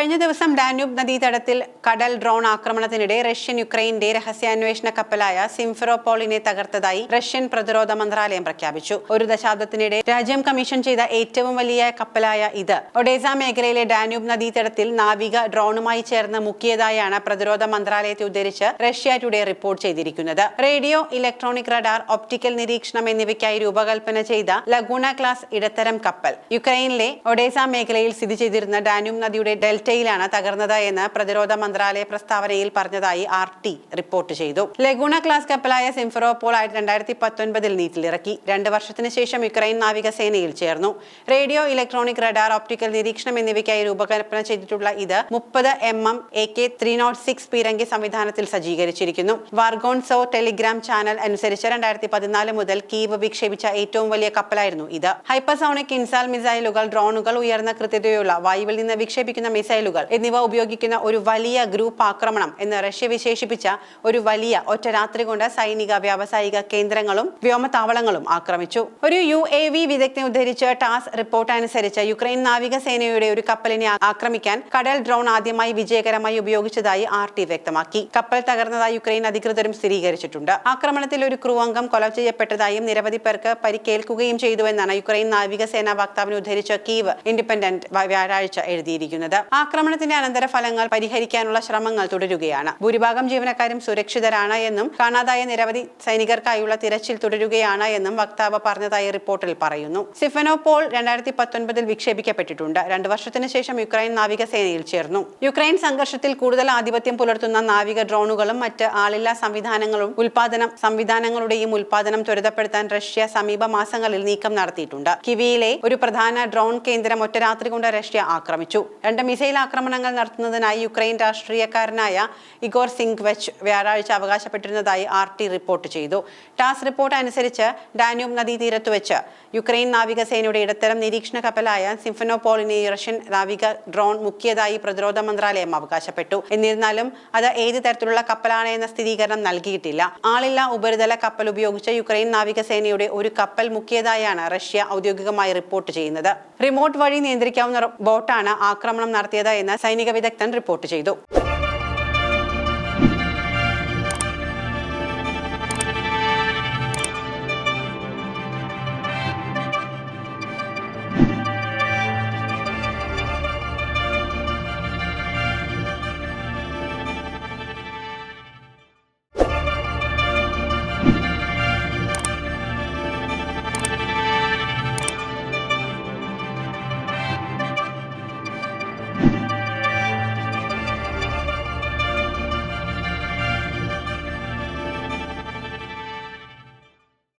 കഴിഞ്ഞ ദിവസം ഡാന്യൂബ് നദീതടത്തിൽ കടൽ ഡ്രോൺ ആക്രമണത്തിനിടെ റഷ്യൻ യുക്രൈന്റെ രഹസ്യാന്വേഷണ കപ്പലായ സിംഫറോപോളിനെ തകർത്തതായി റഷ്യൻ പ്രതിരോധ മന്ത്രാലയം പ്രഖ്യാപിച്ചു. ഒരു ദശാബ്ദത്തിനിടെ രാജ്യം കമ്മീഷൻ ചെയ്ത ഏറ്റവും വലിയ കപ്പലായ ഇത്. ഒഡേസ മേഖലയിലെ ഡാന്യൂബ് നദീതടത്തിൽ നാവിക ഡ്രോണുമായി ചേർന്ന് മുക്കിയതായാണ് പ്രതിരോധ മന്ത്രാലയത്തെ ഉദ്ധരിച്ച് റഷ്യ ടുഡേ റിപ്പോർട്ട് ചെയ്തിരിക്കുന്നത്. റേഡിയോ ഇലക്ട്രോണിക് റഡാർ ഒപ്റ്റിക്കൽ നിരീക്ഷണം എന്നിവയ്ക്കായി രൂപകൽപ്പന ചെയ്ത ലഗൂണ ക്ലാസ് ഇടത്തരം കപ്പൽ. യുക്രൈനിലെ ഒഡേസ മേഖലയിൽ സ്ഥിതി ചെയ്തിരുന്ന ഡാന്യൂബ് നദിയുടെ ഡെൽറ്റയിലാണ് തകർന്നത് എന്ന് പ്രതിരോധ മന്ത്രാലയ പ്രസ്താവനയിൽ പറഞ്ഞതായി ആർ ടി റിപ്പോർട്ട് ചെയ്തു. ലഗൂണ ക്ലാസ് കപ്പലായ സിംഫറോപോൾ ആയിരത്തി രണ്ടായിരത്തി പത്തൊൻപതിൽ നീറ്റിലിറക്കി. രണ്ട് വർഷത്തിന് ശേഷം യുക്രൈൻ നാവികസേനയിൽ ചേർന്നു. റേഡിയോ ഇലക്ട്രോണിക് റഡാർ ഓപ്റ്റിക്കൽ നിരീക്ഷണം എന്നിവയ്ക്കായി രൂപകൽപ്പന ചെയ്തിട്ടുള്ള ഇത് മുപ്പത് M M A K three nought six പീരങ്കി സംവിധാനത്തിൽ സജ്ജീകരിച്ചിരിക്കുന്നു. വാർഗോൺസോ ടെലിഗ്രാം ചാനൽ അനുസരിച്ച് രണ്ടായിരത്തി പതിനാല് മുതൽ കീവ് വിക്ഷേപിച്ച ഏറ്റവും വലിയ കപ്പലായിരുന്നു ഇത്. ഹൈപ്പർസോണിക് ഇൻസാൽ മിസൈലുകൾ ഡ്രോണുകൾ ഉയർന്ന കൃത്യതയുള്ള വായുവിൽ നിന്ന് വിക്ഷേപിക്കുന്ന മിസൈലുകൾ എന്നിവ ഉപയോഗിക്കുന്ന ഒരു വലിയ ഗ്രൂപ്പ് ആക്രമണം എന്ന് റഷ്യ വിശേഷിപ്പിച്ച ഒരു വലിയ ഒറ്റ രാത്രി കൊണ്ട് സൈനിക വ്യാവസായിക കേന്ദ്രങ്ങളും വ്യോമത്താവളങ്ങളും ആക്രമിച്ചു. ഒരു യു എ വി വിദഗ്ധനെ ഉദ്ധരിച്ച് ടാസ് റിപ്പോർട്ട് അനുസരിച്ച് യുക്രൈൻ നാവികസേനയുടെ ഒരു കപ്പലിനെ ആക്രമിക്കാൻ കടൽ ഡ്രോൺ ആദ്യമായി വിജയകരമായി ഉപയോഗിച്ചതായി ആർ ടി വ്യക്തമാക്കി. കപ്പൽ തകർന്നതായി യുക്രൈൻ അധികൃതരും സ്ഥിരീകരിച്ചിട്ടുണ്ട്. ആക്രമണത്തിൽ ഒരു ക്രൂ അംഗം കൊല ചെയ്യപ്പെട്ടതായും നിരവധി പേർക്ക് പരിക്കേൽക്കുകയും ചെയ്തുവെന്നാണ് യുക്രൈൻ നാവികസേനാ വക്താവിനെ ഉദ്ധരിച്ച കീവ് ഇൻഡിപെൻഡന്റ് വ്യാഴാഴ്ച എഴുതിയിരിക്കുന്നത്. ആക്രമണത്തിന്റെ അനന്തരഫലങ്ങൾ പരിഹരിക്കാനുള്ള ശ്രമങ്ങൾ തുടരുകയാണ്. ഭൂരിഭാഗം ജീവനക്കാരും സുരക്ഷിതരാണ് എന്നും കാണാതായ നിരവധി സൈനികർക്കായുള്ള തിരച്ചിൽ തുടരുകയാണ് എന്നും വക്താവ് പറഞ്ഞതായി റിപ്പോർട്ടിൽ പറയുന്നു. സിഫനോപോൾ രണ്ടായിരത്തി പത്തൊൻപതിൽ വിക്ഷേപിക്കപ്പെട്ടിട്ടുണ്ട്. രണ്ടു വർഷത്തിന് ശേഷം യുക്രൈൻ നാവികസേനയിൽ ചേർന്നു. യുക്രൈൻ സംഘർഷത്തിൽ കൂടുതൽ ആധിപത്യം പുലർത്തുന്ന നാവിക ഡ്രോണുകളും മറ്റ് ആളില്ലാ സംവിധാനങ്ങളും ഉൽപാദനം സംവിധാനങ്ങളുടെയും ഉൽപാദനം ത്വരിതപ്പെടുത്താൻ റഷ്യ സമീപ മാസങ്ങളിൽ നീക്കം നടത്തിയിട്ടുണ്ട്. കിവിയിലെ ഒരു പ്രധാന ഡ്രോൺ കേന്ദ്രം ഒറ്റ രാത്രി കൊണ്ട് റഷ്യ ആക്രമിച്ചു. രണ്ട് മിസൈൽ ആക്രമണങ്ങൾ നടത്തുന്നതിനായി യുക്രൈൻ രാഷ്ട്രീയക്കാരനായ ഇഗോർ സിംഗ് വെച്ച് വ്യാഴാഴ്ച അവകാശപ്പെട്ടിരുന്നതായി ആർ ടി റിപ്പോർട്ട് ചെയ്തു. ടാസ് റിപ്പോർട്ട് അനുസരിച്ച് ഡാന്യൂബ് നദീതീരത്ത് വെച്ച് യുക്രൈൻ നാവികസേനയുടെ ഇടത്തരം നിരീക്ഷണ കപ്പലായ സിംഫനോപോളിനെ റഷ്യൻ നാവിക ഡ്രോൺ മുക്കിയതായി പ്രതിരോധ മന്ത്രാലയം അവകാശപ്പെട്ടു. എന്നിരുന്നാലും അത് ഏത് തരത്തിലുള്ള കപ്പലാണ് എന്ന സ്ഥിരീകരണം നൽകിയിട്ടില്ല. ആളില്ലാ ഉപരിതല കപ്പൽ ഉപയോഗിച്ച് യുക്രൈൻ നാവികസേനയുടെ ഒരു കപ്പൽ മുക്കിയതായാണ് റഷ്യ ഔദ്യോഗികമായി റിപ്പോർട്ട് ചെയ്യുന്നത്. റിമോട്ട് വഴി നിയന്ത്രിക്കാവുന്ന ബോട്ടാണ് ആക്രമണം എന്ന് സൈനിക വിദഗ്ധൻ റിപ്പോർട്ട് ചെയ്തു